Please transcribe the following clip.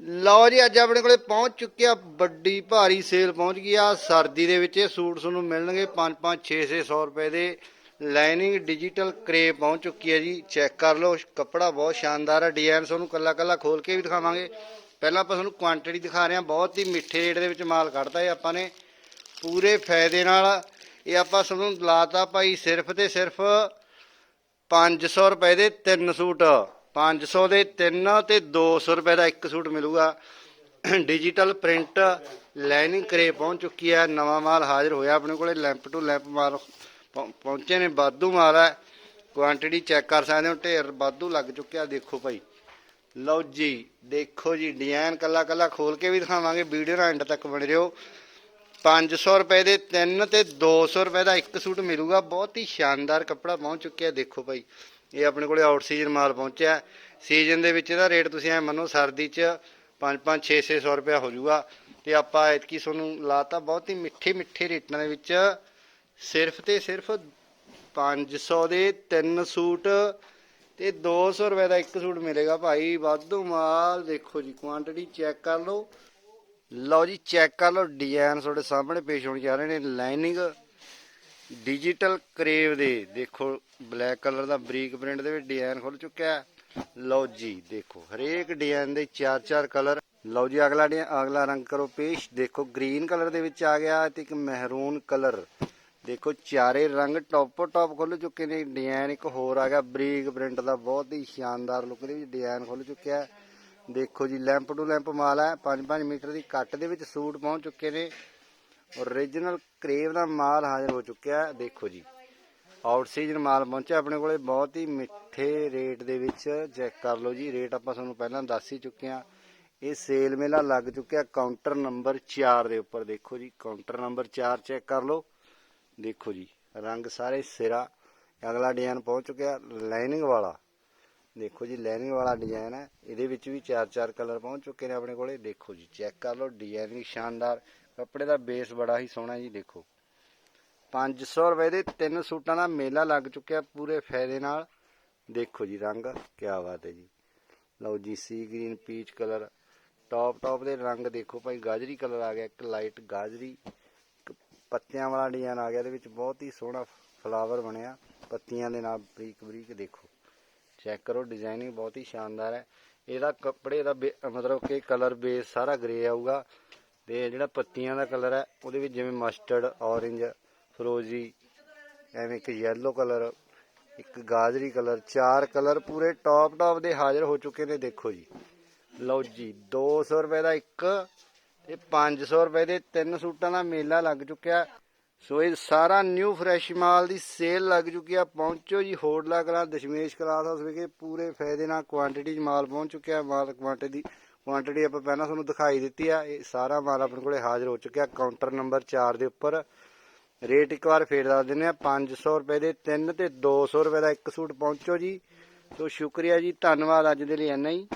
ਲਓ ਜੀ, ਅੱਜ ਆਪਣੇ ਕੋਲੇ ਪਹੁੰਚ ਚੁੱਕਿਆ, ਵੱਡੀ ਭਾਰੀ ਸੇਲ ਪਹੁੰਚ ਗਈ ਆ। ਸਰਦੀ ਦੇ ਵਿੱਚ ਇਹ ਸੂਟ ਤੁਹਾਨੂੰ ਮਿਲਣਗੇ 5 5 6 600 ਰੁਪਏ ਦੇ। ਲਾਈਨਿੰਗ ਡਿਜੀਟਲ ਕਰੇ ਪਹੁੰਚ ਚੁੱਕੀ ਹੈ ਜੀ। ਚੈੱਕ ਕਰ ਲਓ, ਕੱਪੜਾ ਬਹੁਤ ਸ਼ਾਨਦਾਰ ਹੈ ਡਿਜ਼ਾਈਨ ਤੁਹਾਨੂੰ ਕੱਲਾ ਕੱਲਾ ਖੋਲ ਕੇ ਵੀ ਦਿਖਾਵਾਂਗੇ। ਪਹਿਲਾਂ ਆਪਾਂ ਤੁਹਾਨੂੰ ਕੁਆਂਟੀਟੀ ਦਿਖਾ ਰਹੇ ਹਾਂ। ਬਹੁਤ ਹੀ ਮਿੱਠੇ ਰੇਟ ਦੇ ਵਿੱਚ ਮਾਲ ਕੱਢਦਾ ਹੈ ਆਪਾਂ ਨੇ। ਪੂਰੇ ਫਾਇਦੇ ਨਾਲ ਇਹ ਆਪਾਂ ਤੁਹਾਨੂੰ ਲਾਤਾ ਭਾਈ ਸਿਰਫ ਤੇ ਸਿਰਫ 500 ਰੁਪਏ ਦੇ ਤਿੰਨ ਸੂਟ। 500 ਦੇ ਤਿੰਨ ਤੇ 200 ਰੁਪਏ ਦਾ ਇੱਕ ਸੂਟ ਮਿਲੂਗਾ। ਡਿਜੀਟਲ ਪ੍ਰਿੰਟ ਲਾਈਨਿੰਗ ਕਰੇ ਪਹੁੰਚ ਚੁੱਕੀ ਹੈ। ਨਵਾਂ ਮਾਲ ਹਾਜ਼ਰ ਹੋਇਆ ਆਪਣੇ ਕੋਲੇ। ਲੈਂਪ ਟੂ ਲੈਂਪ ਮਾਲ ਪਹੁੰਚੇ ਨੇ। ਬਾਦੂ ਮਾਲ ਹੈ। ਕੁਆਂਟੀਟੀ ਚੈੱਕ ਕਰ ਸਕਦੇ ਹੋ। ਢੇਰ ਬਾਦੂ ਲੱਗ ਚੁੱਕਿਆ। ਦੇਖੋ ਭਾਈ। ਲਓ ਜੀ, ਦੇਖੋ ਜੀ। ਡਿਜ਼ਾਈਨ ਕੱਲਾ ਕੱਲਾ ਖੋਲ ਕੇ ਵੀ ਦਿਖਾਵਾਂਗੇ। ਵੀਡੀਓ ਨਾਲ ਐਂਡ ਤੱਕ ਬਣੇ ਰਹੋ। 500 ਰੁਪਏ ਦੇ ਤਿੰਨ ਤੇ 200 ਰੁਪਏ ਦਾ ਇੱਕ ਸੂਟ ਮਿਲੂਗਾ। ਬਹੁਤ ਹੀ ਸ਼ਾਨਦਾਰ ਕੱਪੜਾ ਪਹੁੰਚ ਚੁੱਕਿਆ। ਦੇਖੋ ਭਾਈ। ਇਹ ਆਪਣੇ ਕੋਲੇ ਆਊਟ ਸੀਜ਼ਨ ਮਾਲ ਪਹੁੰਚਿਆ। ਸੀਜ਼ਨ ਦੇ ਵਿੱਚ ਇਹਦਾ ਰੇਟ ਤੁਸੀਂ ਐ ਮੰਨੋ, ਸਰਦੀ 'ਚ 5-5 6-600 ਰੁਪਏ ਹੋ ਜਾਊਗਾ ਤੇ ਆਪਾਂ ਐਤਕੀ ਤੁਹਾਨੂੰ ਲਾਤਾ ਬਹੁਤ ਹੀ ਮਿੱਠੇ ਮਿੱਠੇ ਰੇਟਾਂ ਦੇ ਵਿੱਚ। ਸਿਰਫ ਤੇ ਸਿਰਫ 500 ਦੇ ਤਿੰਨ ਸੂਟ ਤੇ 200 ਰੁਪਏ ਦਾ ਇੱਕ ਸੂਟ ਮਿਲੇਗਾ ਭਾਈ। ਵਾਧੂ ਮਾਲ, ਦੇਖੋ ਜੀ ਕੁਆਂਟੀਟੀ ਚੈੱਕ ਕਰ ਲਓ। ਲਓ ਜੀ ਚੈੱਕ ਕਰ ਲਓ ਡਿਜ਼ਾਈਨ ਤੁਹਾਡੇ ਸਾਹਮਣੇ ਪੇਸ਼ ਹੋਣ ਜਾ ਰਹੇ ਨੇ ਲਾਈਨਿੰਗ ਡਿਜੀਟਲ ਕਰੇਵ ਦੇ, ਦੇਖੋ ਬਲੈਕ ਕਲਰ ਦਾ ਬਰੀਕ ਪ੍ਰਿੰਟ ਦੇ ਵਿੱਚ ਡਿਜ਼ਾਈਨ ਖੁੱਲ ਚੁੱਕਿਆ ਲਓ ਜੀ, ਦੇਖੋ, ਹਰੇਕ ਡਿਜ਼ਾਈਨ ਦੇ ਚਾਰ ਚਾਰ ਕਲਰ ਲਓ ਜੀ, ਅਗਲਾ ਅਗਲਾ ਰੰਗ ਕਰੋ ਪੇਸ਼। ਦੇਖੋ ਗ੍ਰੀਨ ਕਲਰ ਦੇ ਵਿੱਚ ਆ ਗਿਆ ਤੇ ਇੱਕ ਮਹਿਰੂਨ ਕਲਰ ਦੇਖੋ, ਚਾਰੇ ਰੰਗ ਟੌਪੋ ਟੌਪ ਖੁੱਲ ਚੁੱਕੇ ਨੇ। ਡਿਜ਼ਾਈਨ ਇੱਕ ਹੋਰ ਆ ਗਿਆ, ਬਰੀਕ ਪ੍ਰਿੰਟ ਦਾ, ਬਹੁਤ ਹੀ ਸ਼ਾਨਦਾਰ ਲੁੱਕ ਦੇ ਵਿੱਚ ਡਿਜ਼ਾਈਨ ਖੁੱਲ ਚੁੱਕਿਆ ਦੇਖੋ ਜੀ ਲੈਂਪ ਟੂ ਲੈਂਪ ਮਾਲ ਹੈ। 5-5 ਮੀਟਰ ਦੀ ਕੱਟ ਦੇ ਵਿੱਚ ਸੂਟ ਪਹੁੰਚ ਚੁੱਕੇ ਨੇ। ਓਰੀਜਨਲ ਕਰੇਵ ਦਾ ਮਾਲ ਹਾਜ਼ਰ ਹੋ ਚੁੱਕਿਆ ਦੇਖੋ ਜੀ। ਆਊਟ ਸੀਜ਼ਨ ਮਾਲ ਪਹੁੰਚਿਆ ਆਪਣੇ ਕੋਲੇ, ਬਹੁਤ ਹੀ ਮਿੱਠੇ ਰੇਟ ਦੇ ਵਿੱਚ ਚੈੱਕ ਕਰ ਲਓ ਜੀ। ਰੇਟ ਆਪਾਂ ਤੁਹਾਨੂੰ ਪਹਿਲਾਂ ਦੱਸ ਹੀ ਚੁੱਕੇ ਹਾਂ। ਇਹ ਸੇਲ ਮੇਲਾ ਲੱਗ ਚੁੱਕਿਆ ਕਾਊਂਟਰ ਨੰਬਰ 4 ਦੇ ਉੱਪਰ, ਦੇਖੋ ਜੀ। ਕਾਊਂਟਰ ਨੰਬਰ 4 ਚੈੱਕ ਕਰ ਲਓ। ਦੇਖੋ ਜੀ, ਰੰਗ ਸਾਰੇ ਸਿਰਾ। ਅਗਲਾ ਡਿਜ਼ਾਈਨ ਪਹੁੰਚ ਚੁੱਕਿਆ ਲਾਈਨਿੰਗ ਵਾਲਾ। ਦੇਖੋ ਜੀ ਲਾਈਨਿੰਗ ਵਾਲਾ ਡਿਜ਼ਾਈਨ ਹੈ। ਇਹਦੇ ਵਿੱਚ ਵੀ ਚਾਰ ਚਾਰ ਕਲਰ ਪਹੁੰਚ ਚੁੱਕੇ ਨੇ ਆਪਣੇ ਕੋਲੇ। ਦੇਖੋ ਜੀ ਚੈੱਕ ਕਰ ਲਓ ਡਿਜ਼ਾਈਨ ਵੀ ਸ਼ਾਨਦਾਰ। ਕੱਪੜੇ ਦਾ ਬੇਸ ਬੜਾ ਹੀ ਸੋਹਣਾ ਜੀ, ਦੇਖੋ। 500 ਰੁਪਏ ਦੇ ਤਿੰਨ ਸੂਟਾਂ ਦਾ ਮੇਲਾ ਲੱਗ ਚੁੱਕਿਆ ਪੂਰੇ ਫਾਇਦੇ ਨਾਲ। ਦੇਖੋ ਜੀ ਰੰਗ ਕੀ ਬਾਤ ਹੈ ਜੀ। ਲਓ ਜੀ sea green peach colour top top ਦੇ ਰੰਗ ਦੇਖੋ ਭਾਈ, ਗਾਜਰੀ ਕਲਰ ਆ ਗਿਆ, ਇੱਕ ਲਾਈਟ ਗਾਜਰੀ, ਇੱਕ ਪੱਤਿਆਂ ਵਾਲਾ ਡਿਜ਼ਾਈਨ ਆ ਗਿਆ, ਇਹਦੇ ਵਿੱਚ ਬਹੁਤ ਹੀ ਸੋਹਣਾ ਫਲਾਵਰ ਬਣਿਆ, ਪੱਤੀਆਂ ਦੇ ਨਾਲ ਬਰੀਕ ਬਰੀਕ, ਦੇਖੋ। ਚੈੱਕ ਕਰੋ ਡਿਜ਼ਾਈਨਿੰਗ ਬਹੁਤ ਹੀ ਸ਼ਾਨਦਾਰ ਹੈ। ਇਹਦਾ ਕੱਪੜੇ ਦਾ ਬੇ- ਮਤਲਬ ਕਿ ਕਲਰ ਬੇਸ ਸਾਰਾ ਗ੍ਰੇ ਆਊਗਾ। ਤੇ ਜਿਹੜਾ ਪੱਤੀਆਂ ਦਾ ਕਲਰ ਹੈ, ਉਹਦੇ ਵਿੱਚ ਜਿਵੇਂ ਮਸਟਰਡ ਔਰੇਂਜ ਫਰੋਜ਼ੀ, ਐਵੇਂ ਇੱਕ ਯੈਲੋ ਕਲਰ, ਇੱਕ ਗਾਜਰੀ ਕਲਰ, ਚਾਰ ਕਲਰ ਪੂਰੇ ਟੌਪ ਟੌਪ ਦੇ ਹਾਜ਼ਰ ਹੋ ਚੁੱਕੇ ਨੇ, ਦੇਖੋ ਜੀ। ਲਓ ਜੀ 200 ਰੁਪਏ ਦਾ ਇੱਕ ਤੇ 500 ਰੁਪਏ ਦੇ ਤਿੰਨ ਸੂਟਾਂ ਦਾ ਮੇਲਾ ਲੱਗ ਚੁੱਕਿਆ। ਸੋ ਇਹ ਸਾਰਾ ਨਿਊ ਫਰੈਸ਼ ਮਾਲ ਦੀ ਸੇਲ ਲੱਗ ਚੁੱਕੀ ਆ, ਪਹੁੰਚੋ ਜੀ, ਹੋਟਲਾ ਕਲਾ, ਦਸ਼ਮੇਸ਼ ਕਲਾਸ ਹਾਊਸ ਵਿਖੇ ਪੂਰੇ ਫਾਇਦੇ ਨਾਲ ਕੁਆਂਟੀਟੀ 'ਚ ਮਾਲ ਪਹੁੰਚ ਚੁੱਕਿਆ, ਮਾਲ ਕੁਆਂਟੀਟੀ ਦੀ ਕੁਆਂਟੀਟੀ ਆਪਾਂ ਪਹਿਲਾਂ ਤੁਹਾਨੂੰ ਦਿਖਾਈ ਦਿੱਤੀ ਆ, ਇਹ ਸਾਰਾ ਮਾਲ ਆਪਣੇ ਕੋਲੇ ਹਾਜ਼ਰ ਹੋ ਚੁੱਕਿਆ ਕਾਊਂਟਰ ਨੰਬਰ 4 ਦੇ ਉੱਪਰ। ਰੇਟ ਇੱਕ ਵਾਰ ਫੇਰ ਦੱਸ ਦਿੰਦੇ ਆ 500 ਰੁਪਏ ਦੇ ਤਿੰਨ ਤੇ 200 ਰੁਪਏ ਦਾ ਇੱਕ ਸੂਟ ਪਹੁੰਚੋ ਜੀ। ਸੋ ਸ਼ੁਕਰੀਆ ਜੀ, ਧੰਨਵਾਦ ਅੱਜ ਦੇ ਲਈ ਇੰਨਾ ਹੀ।